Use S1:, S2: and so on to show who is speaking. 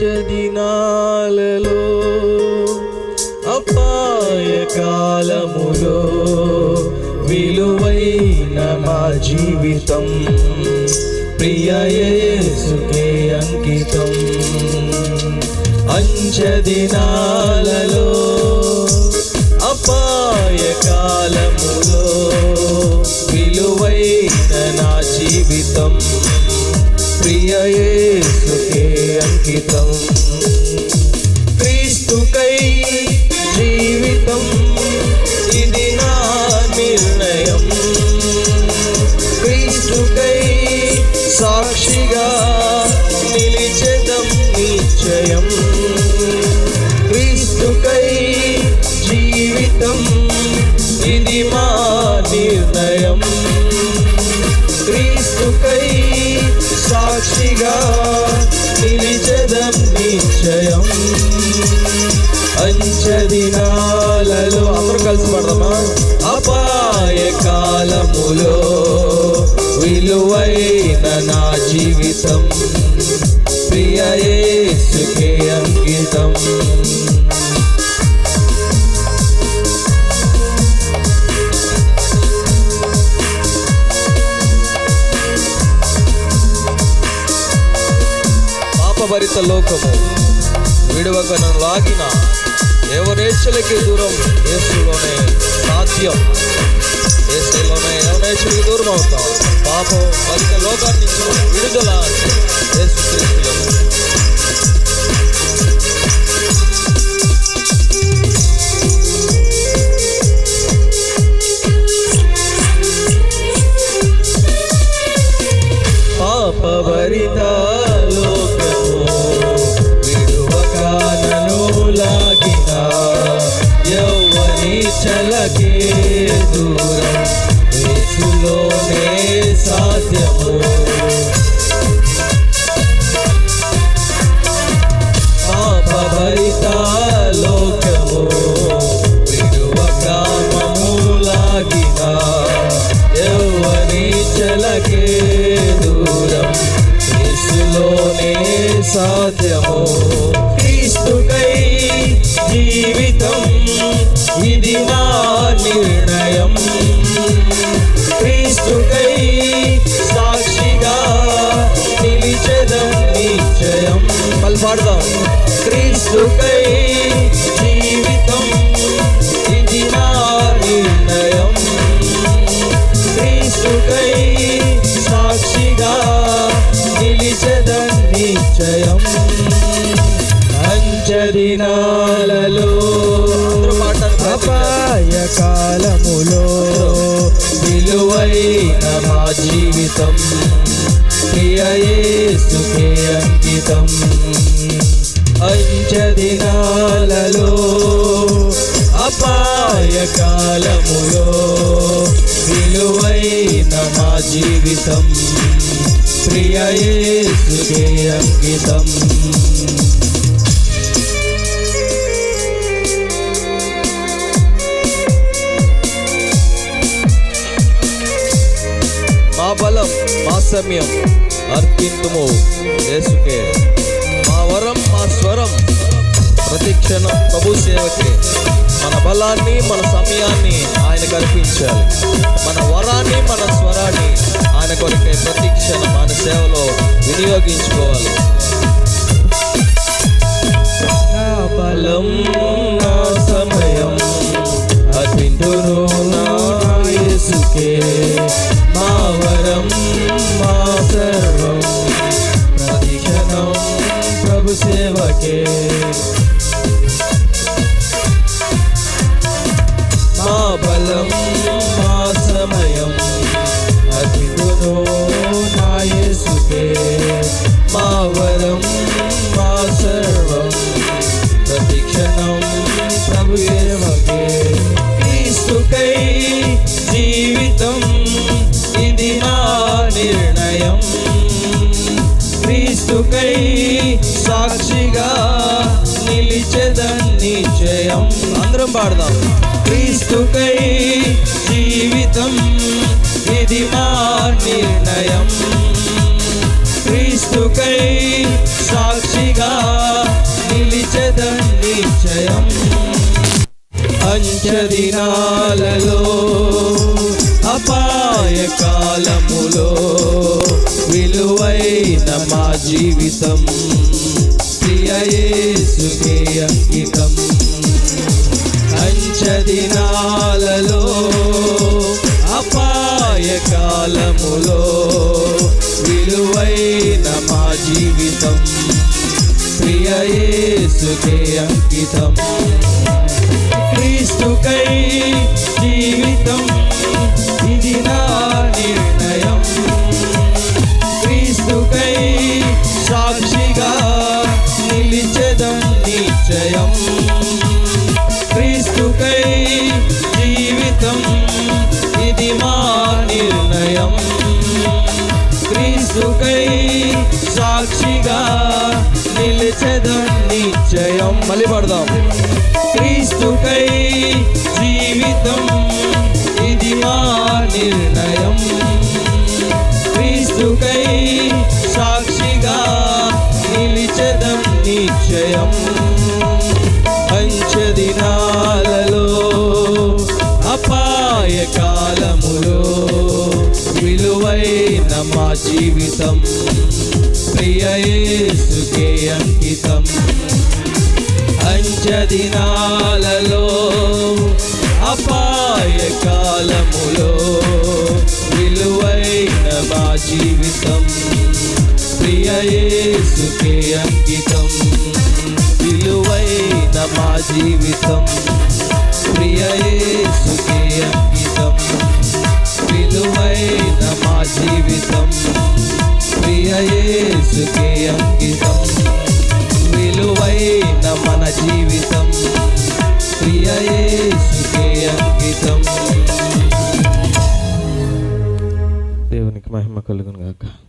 S1: దినాలలో అపాయ కాలములో విలువైన మా జీవితం. ప్రియ యేసుకే అంకితం. అంచదినాలలో అపాయ కాలములో విలువైన నా జీవితం. అంకితం క్రీస్తుకై జీవితం. ఇది నా నిర్ణయం. క్రీస్తుకై సాక్షిగా నిలిచెదం నిశ్చయం. క్రీస్తుకై జీవితం. ఇది మా నిర్ణయం. క్రీస్తుకై సాక్షిగా నిలిచెదం నిశ్చయం. అంచదినాలలో అందరూ కలిసి పడదామా? అపాయ కాలములో విలువైన నా జీవితం. పాపభరిత లోకము విడవక నన్ను లాగిన ఎవరేచ్చులకి దూరం ఏసులోనే సాధ్యం. ఏసులోనే ఎవరేచ్చులకి దూరం అవుతాం. పాపం భరిత లోకాన్ని విడుదల ఏసు సాధ్యము. క్రీస్తుకై జీవితం ఇది నా నిర్ణయం. క్రీస్తుకై సాక్షిగా నిలిచెదం నిశ్చయం. మళ్ళీ పాడదాం. క్రీస్తుకై నిశ్చయం అంచదినాలలో అపాయ కాలములో విలువైన మా జీవితం. ప్రియయేసుకే అంకితం. అంచదినాలలో అపాయ కాలములో విలువైన మా జీవితం. ప్రియ అంకితం. మా బలం మా సమయం అర్పింతుము యేసుకే. మా వరం మా స్వరం ప్రతిక్షణం ప్రభు సేవకే. మన బలాన్ని మన సమయాన్ని ఆయనకు అర్పించాలి మన వరాన్ని మన స్వరాన్ని ఆయన కొరకే ప్రతిక్షణం ఆయన సేవలో వినియోగించుకోవాలి. బలం సాక్షిగా నిలిచెదన్ జయం. అందరం పాడదాం. క్రీస్తుకై జీవితం ఇది మా నిర్ణయం. క్రీస్తుకై సాక్షిగా నిలిచెదన్ జయం. అంచదినాలలో అపాయ కాలములో మా జీవితం. ప్రియయేసుకే అంకితం. అంచదినాలలో అపాయకాలములో విలువైన మా జీవితం. ప్రియయేసుకే అంకితం. క్రీస్తుకై జీవితం సాక్షిగా నిలిచెదం నిశ్చయం మళ్ళీ పడదాం. క్రీస్తుకై జీవితం ఇది మా నిర్ణయం. క్రీస్తుకై సాక్షిగా నిలిచెదం నిశ్చయం పంచదినాలలో అపాయ కాలములో విలువైన మా జీవితం. ప్రియయేసుకే అంకితం. అంచదినాలలో అపాయ కాలములో విలువైన మా జీవితం. ప్రియయేసుకే అంకితం. విలువైన మా జీవితం. ప్రియయేసుకే అంకితం. విలువైన మా జీవితం. ప్రియయేసుకే అంకితం. విలువైన మన జీవితం. ప్రియయేసుకే అంకితం. దేవునికి మహిమ కలుగును గాక.